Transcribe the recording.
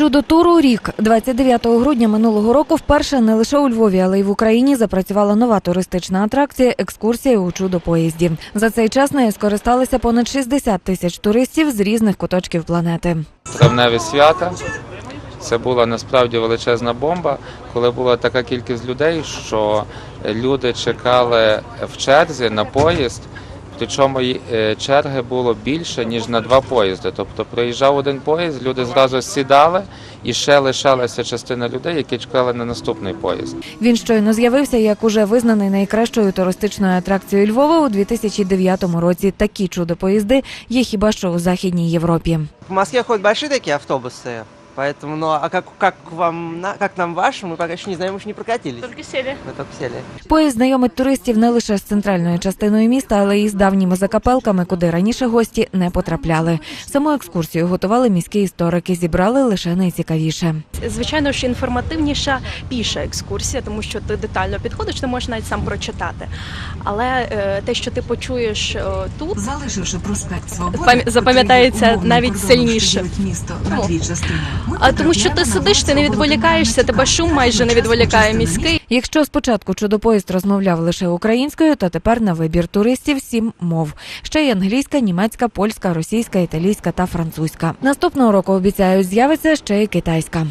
Чудо туру рік 29 грудня минулого року вперше не лише у Львові, але й в Україні запрацювала нова туристична атракція екскурсія у чудо поїзді. За цей час нею скористалися понад 60 тисяч туристів з різних куточків планети. травневі свята. Це була насправді величезна бомба, коли була така кількість людей, що люди чекали в черзі на поїзд. Причому й, е, черги було більше ніж на два поїзди. Тобто приїжджав один поїзд, люди зразу сідали, і ще лишалася частина людей, які чекали на наступний поїзд. Він щойно з'явився як уже визнаний найкращою туристичною атракцією Львова у 2009 році. Такі чудо поїзди є хіба що у західній Європі. В Москве ходят большие такие автобусы, поэтому, ну, а как, как вам, на- как нам ваш, мы пока еще не знаем, мы еще не прокатились. Только сели. Мы только сели. Поїзд знайомить туристів не лише з центральною частиною міста, але й з давніми закапелками, куди раніше гості не потрапляли. Саму екскурсію готували міські історики, зібрали лише найцікавіше. Звичайно, що інформативніша піша екскурсія, тому що ти детально підходиш, ти можеш навіть сам прочитати. Але е, те, що ти почуєш е, тут, Залишивши проспект Свободи, Пам- запам'ятається по цілій умовній навіть кордону, сильніше. що ділить місто на Ну, дві частини. А тому, що ти сидиш, ти не відволікаєшся, тебе шум майже не відволікає міський. Якщо спочатку чудопоїзд розмовляв лише українською, то тепер на вибір туристів сім мов. Ще й англійська, німецька, польська, російська, італійська та французька. Наступного року обіцяють з'явиться ще й китайська.